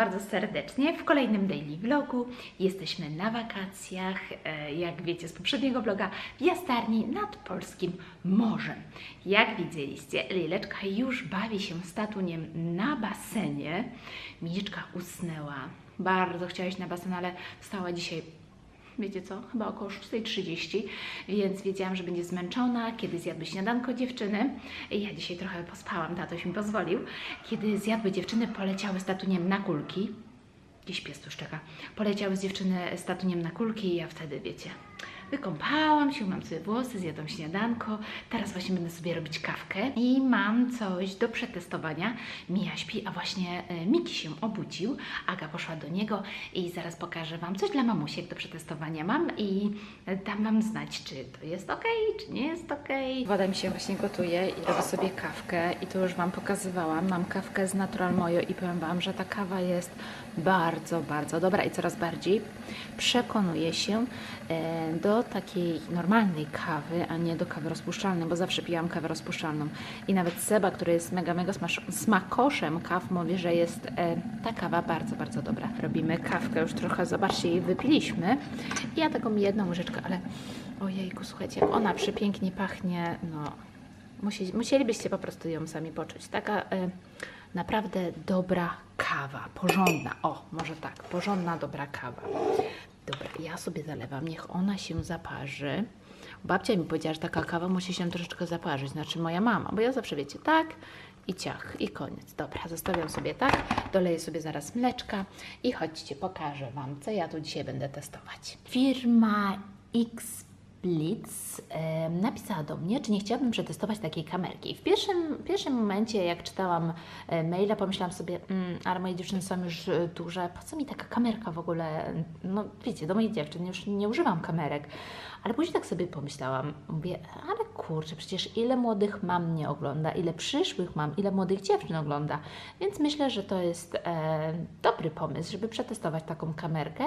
Bardzo, serdecznie w kolejnym daily vlogu. Jesteśmy na wakacjach, e, jak wiecie z poprzedniego vloga, w Jastarni nad Polskim Morzem. Jak widzieliście, Lileczka już bawi się z tatuniem na basenie. Miziczka usnęła. Bardzo chciała iść na basen, ale wstała dzisiaj wiecie co, chyba około 6.30, więc wiedziałam, że będzie zmęczona, kiedy zjadły śniadanko dziewczyny. Ja dzisiaj trochę pospałam, tatoś mi pozwolił. Kiedy zjadły dziewczyny, poleciały z tatuniem na kulki. Dziś pies tu szczeka. Poleciały z dziewczyny z tatuniem na kulki i ja wtedy, wiecie, wykąpałam się, mam sobie włosy, zjadłam śniadanko. Teraz właśnie będę sobie robić kawkę i mam coś do przetestowania. Mija śpi, a właśnie e, Miki się obudził. Aga poszła do niego i zaraz pokażę Wam coś dla mamusiek do przetestowania mam i e, dam Wam znać, czy to jest ok, czy nie jest ok. Woda mi się właśnie gotuje i robię sobie kawkę i to już Wam pokazywałam. Mam kawkę z Natural Mojo i powiem Wam, że ta kawa jest bardzo, bardzo dobra i coraz bardziej przekonuję się e, takiej normalnej kawy, a nie do kawy rozpuszczalnej, bo zawsze pijałam kawę rozpuszczalną. I nawet Seba, który jest mega, mega smakoszem kaw, mówi, że jest e, ta kawa bardzo, bardzo dobra. Robimy kawkę, już trochę, zobaczcie, jej wypiliśmy. I ja taką jedną łyżeczkę, ale ojejku, słuchajcie, jak ona przepięknie pachnie, no Musi, musielibyście po prostu ją sami poczuć. Taka e, naprawdę dobra kawa, porządna. O, może tak, porządna, dobra kawa. Dobra, ja sobie zalewam, niech ona się zaparzy. Babcia mi powiedziała, że taka kawa musi się troszeczkę zaparzyć, znaczy moja mama, bo ja zawsze wiecie, tak i ciach i koniec. Dobra, zostawiam sobie tak, doleję sobie zaraz mleczka i chodźcie, pokażę Wam, co ja tu dzisiaj będę testować. Firma X Blitz e, napisała do mnie, czy nie chciałabym przetestować takiej kamerki. W pierwszym, pierwszym momencie, jak czytałam e, maila, pomyślałam sobie, mm, ale moje dziewczyny są już e, duże, po co mi taka kamerka w ogóle? No wiecie, do moich dziewczyn już nie używam kamerek. Ale później tak sobie pomyślałam, mówię, ale kurczę, przecież ile młodych mam mnie ogląda, ile przyszłych mam, ile młodych dziewczyn ogląda. Więc myślę, że to jest e, dobry pomysł, żeby przetestować taką kamerkę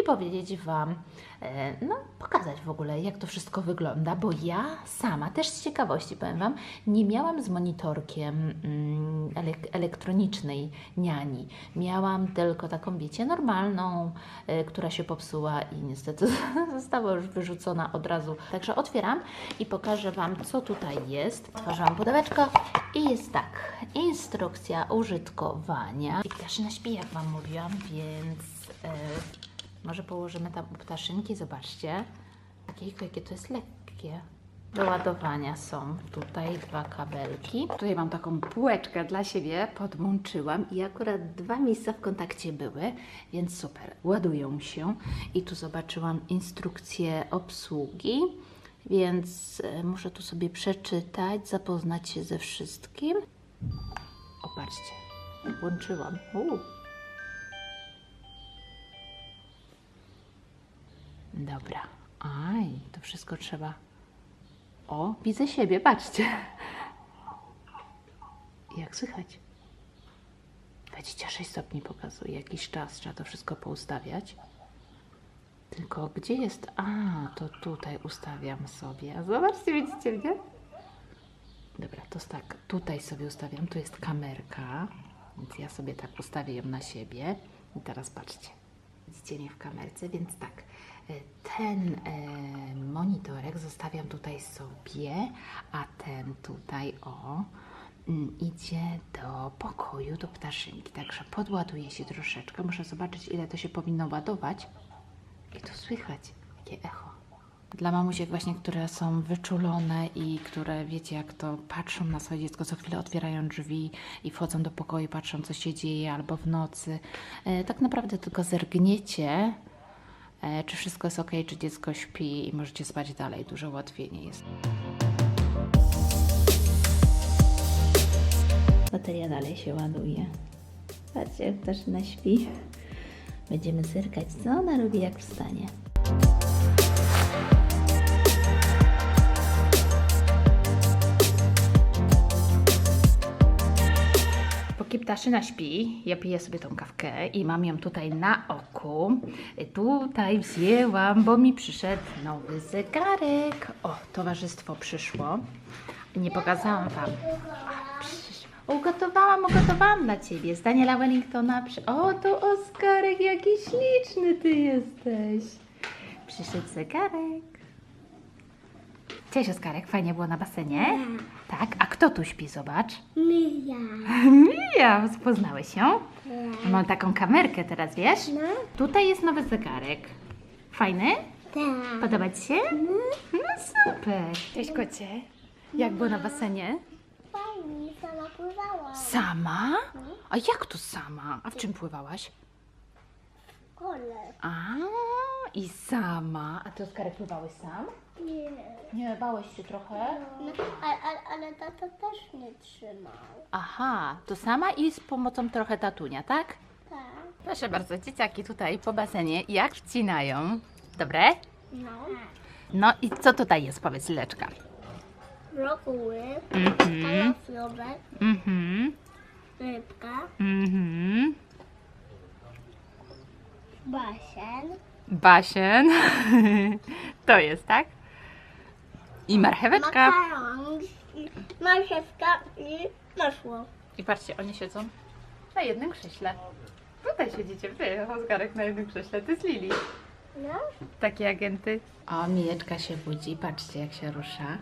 i powiedzieć Wam, e, no pokazać w ogóle, jak to wszystko wygląda, bo ja sama, też z ciekawości powiem Wam, nie miałam z monitorkiem mm, elek- elektronicznej niani. Miałam tylko taką, wiecie, normalną, e, która się popsuła i niestety została już wyrzucona od razu. Także otwieram i pokażę Wam, co tutaj jest. Otworzyłam pudełeczko i jest tak, instrukcja użytkowania. Ptaszyna śpi, jak Wam mówiłam, więc e, może położymy tam ptaszynki, zobaczcie. Takiego, jakie to jest lekkie. Do ładowania są tutaj dwa kabelki. Tutaj mam taką półeczkę dla siebie, podłączyłam i akurat dwa miejsca w kontakcie były, więc super, ładują się. I tu zobaczyłam instrukcję obsługi, więc e, muszę tu sobie przeczytać, zapoznać się ze wszystkim. O, patrzcie, włączyłam. Dobra. Aj, to wszystko trzeba. O, widzę siebie, patrzcie. Jak słychać? 26 stopni pokazuje, jakiś czas, trzeba to wszystko poustawiać. Tylko gdzie jest? A, to tutaj ustawiam sobie. A zobaczcie, widzicie mnie? Dobra, to tak, tutaj sobie ustawiam, tu jest kamerka, więc ja sobie tak ustawię ją na siebie. I teraz patrzcie, widzicie mnie w kamerce, więc tak, e, ten e, monitorek zostawiam tutaj sobie, a ten tutaj, o, mm, idzie do pokoju, do ptaszynki, także podładuje się troszeczkę, muszę zobaczyć, ile to się powinno ładować. I tu słychać, jakie echo. Dla mamusiek właśnie, które są wyczulone i które, wiecie, jak to patrzą na swoje dziecko, co chwilę otwierają drzwi i wchodzą do pokoju, patrzą, co się dzieje, albo w nocy. E, tak naprawdę tylko zergniecie, e, czy wszystko jest ok, czy dziecko śpi i możecie spać dalej. Dużo łatwiej nie jest. Bateria dalej się ładuje. Patrzcie, jak ptaszyna śpi. Będziemy zerkać, co ona robi, jak wstanie. Póki ptaszyna śpi, ja piję sobie tą kawkę i mam ją tutaj na oku. Tutaj wzięłam, bo mi przyszedł nowy zegarek. O, towarzystwo przyszło. Nie pokazałam Wam. A. Ugotowałam, ugotowałam dla Ciebie z Daniela Wellingtona. Przy... O, to Oskarek, jaki śliczny Ty jesteś. Przyszedł zegarek. Cześć Oskarek, fajnie było na basenie? Tak, a kto tu śpi, zobacz? Mija. Mija, poznałeś ją? Mam taką kamerkę teraz, wiesz? No, Tutaj jest nowy zegarek. Fajny? tak. Podoba Ci się? No super. Cześć kocie. Jak było na basenie? Fajnie, sama pływała. Sama? A jak to sama? A w czym pływałaś? Kole. A, i sama. A ty Oskarek pływałeś sam? Nie. Nie, bałeś się trochę? No, ale, ale, ale tata też nie trzymał. Aha, to sama i z pomocą trochę tatunia, tak? Tak. Proszę bardzo, dzieciaki tutaj po basenie jak wcinają. Dobre? No. No i co tutaj jest, powiedz Leczka? Brokuły, Mhm, kalafiowe, mhm, rybka, mhm. basen, Basien. To jest, tak? I marcheweczka. makaron, marchewka i masło. I patrzcie, oni siedzą na jednym krześle. Tutaj siedzicie wy, Oskarek na jednym krześle, ty z Lili. No. Takie agenty. O, Mijeczka się budzi, patrzcie jak się rusza.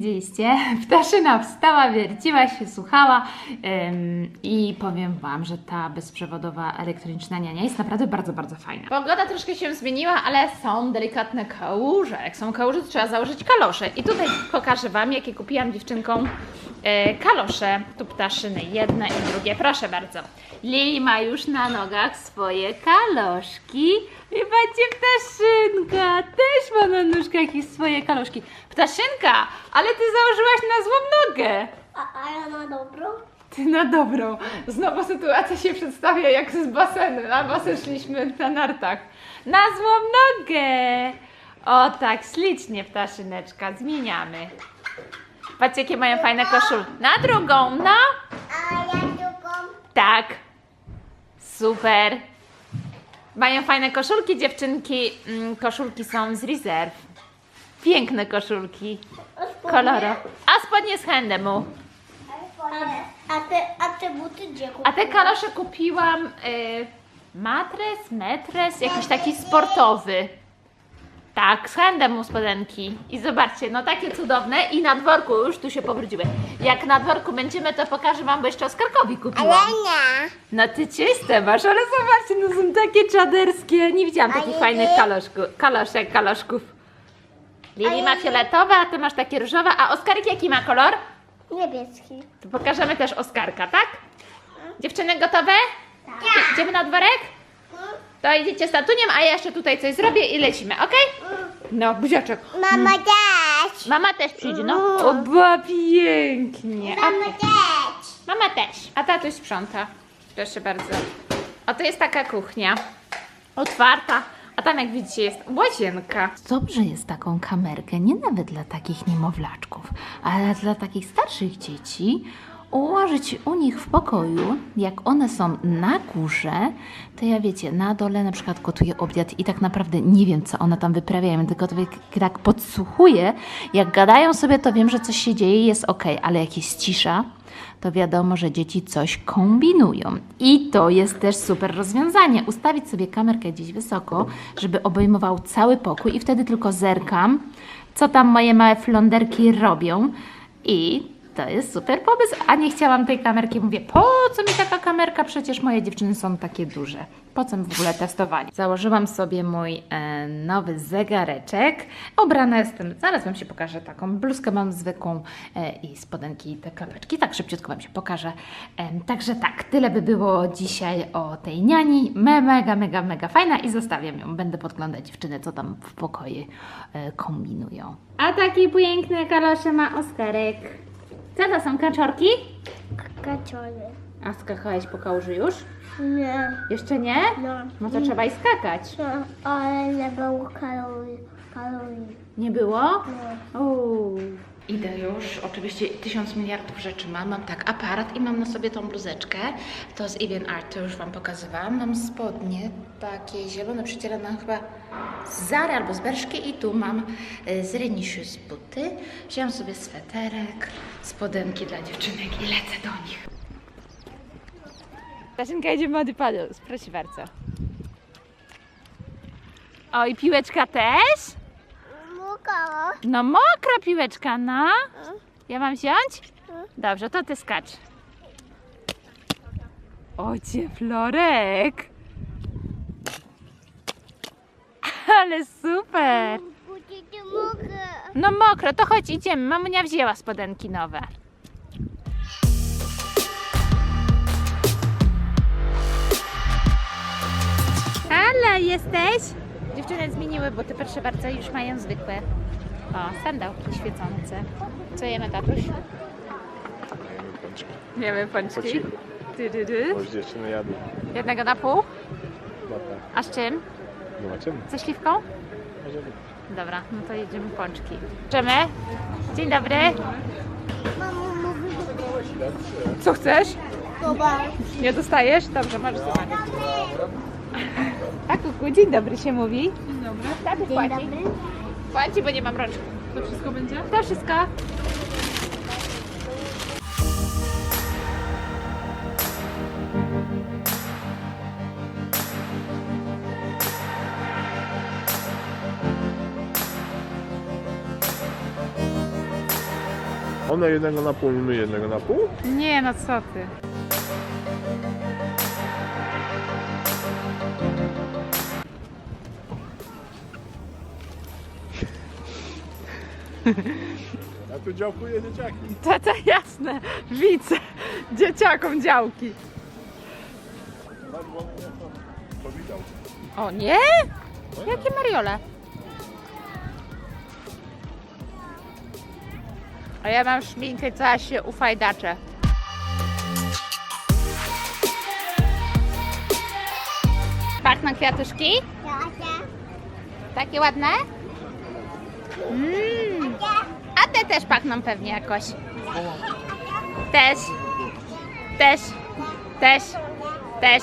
Widzieliście, ptaszyna wstała, wierciła się, słuchała ym, i powiem Wam, że ta bezprzewodowa elektroniczna niania jest naprawdę bardzo, bardzo fajna. Pogoda troszkę się zmieniła, ale są delikatne kałuże. Jak są kałuże, to trzeba założyć kalosze. I tutaj pokażę Wam, jakie kupiłam dziewczynkom kalosze. Tu ptaszyny, jedne i drugie. Proszę bardzo. Lili ma już na nogach swoje kaloszki. I patrzcie, ptaszynka też ma na nóżkach i swoje kaloszki. Ptaszynka, ale ty założyłaś na złą nogę. A, a ja na dobrą? Ty na dobrą. Znowu sytuacja się przedstawia jak z basenu. Na basen szliśmy na nartach. Na złą nogę. O tak, ślicznie ptaszyneczka. Zmieniamy. Patrzcie, jakie mają fajne koszulki. Na drugą, no. A ja drugą. Tak. Super. Mają fajne koszulki, dziewczynki. Mm, Koszulki są z rezerw. Piękne koszulki. Koloro. A spodnie z Hendemu. A, a, te, a te buty gdzie A te kalosze kupiłam y, matres, metres, jakiś taki sportowy. Tak, z Hendemu spodenki. I zobaczcie, no takie cudowne i na dworku już tu się powróciły. Jak na dworku będziemy, to pokażę Wam, bo jeszcze Oskarkowi kupiłam. nie. No ty czyste masz, ale zobaczcie, no są takie czaderskie. Nie widziałam takich Ale fajnych kaloszku, kaloszek, kaloszków. Lili Ale ma fioletowe, a ty masz takie różowe, a Oskarek jaki ma kolor? Niebieski. To pokażemy też Oskarka, tak? Dziewczyny gotowe? Tak. Idziemy na dworek? To idziecie z tatuniem, a ja jeszcze tutaj coś zrobię i lecimy, ok? No, buziaczek. Mama też. Mama też przyjdzie, no. Oba pięknie. Mama też. mama też. A tatuś sprząta. Proszę bardzo. A to jest taka kuchnia. Otwarta. A tam jak widzicie jest łazienka. Dobrze jest taką kamerkę, nie nawet dla takich niemowlaczków, ale dla takich starszych dzieci ułożyć u nich w pokoju, jak one są na górze, to ja wiecie, na dole na przykład gotuję obiad i tak naprawdę nie wiem, co one tam wyprawiają, tylko to jak- tak podsłuchuję, jak gadają sobie, to wiem, że coś się dzieje, jest ok, ale jak jest cisza, to wiadomo, że dzieci coś kombinują. I to jest też super rozwiązanie. Ustawić sobie kamerkę gdzieś wysoko, żeby obejmował cały pokój i wtedy tylko zerkam, co tam moje małe flonderki robią i To jest super pomysł, a nie chciałam tej kamerki. Mówię, po co mi taka kamerka? Przecież moje dziewczyny są takie duże. Po co mi w ogóle testowanie? Założyłam sobie mój e, nowy zegareczek. Ubrana jestem, zaraz Wam się pokażę taką bluzkę mam zwykłą e, i spodenki i te klapeczki. Tak szybciutko Wam się pokażę. Em, także tak, tyle by było dzisiaj o tej niani. Me, mega, mega, mega fajna i zostawiam ją. Będę podglądać dziewczyny, co tam w pokoju e, kombinują. A takie piękne kalosze ma Oskarek. Co to są kaczorki? Kaczory. A skakałeś po kałuży już? Nie. Jeszcze nie? No. No to trzeba i skakać. No, ale nie było kalorii. Kalorii. Nie było? No. Uuu. Idę już, oczywiście tysiąc miliardów rzeczy mam. Mam tak aparat i mam na sobie tą bluzeczkę. To z Evian Art, to już Wam pokazywałam. Mam spodnie takie zielone, przycierane chyba z Zary albo z Berszki i tu mam y, z Renisius buty. Wziąłem sobie sweterek, spodenki dla dziewczynek i lecę do nich. Staszynka idzie Mody Paddles, proszę bardzo. O, i piłeczka też? No mokra piłeczka, no. Ja mam wziąć? Dobrze, to ty skacz. Ocie, Florek. Ale super. Mogę. No mokro, to chodź idziemy. Mamunia wzięła spodenki nowe. Ala, jesteś? Dziewczyny zmieniły buty, proszę bardzo, już mają zwykłe. O, sandałki świecące. Co jemy, tatuś? Jemy pączki. Jemy pączki. Ty, ty. Bo już dziewczyny jadły. Jednego na pół. A z czym? Zobaczymy. Ze śliwką? Może być. Dobra, no to jedziemy pączki. Idziemy? Dzień dobry. Co chcesz? Nie dostajesz? Dobrze, możesz zobaczyć. A kuku, dzień dobry się mówi. Dzień dobry. Tak, Dzień płaci. dobry. Płaci, bo nie mam rączki. To wszystko będzie? To wszystko. One jednego na pół, my jednego na pół? Nie, no co ty. A tu działkuje dzieciaki. To, to jasne. Widzę. Dzieciakom działki. O nie? Jakie mariole? A ja mam szminkę, cała się ufajdaczę. Pachną kwiatuszki? Jasia. Takie ładne? Mm. A te też pachną pewnie jakoś. Też. Też. Też. Też.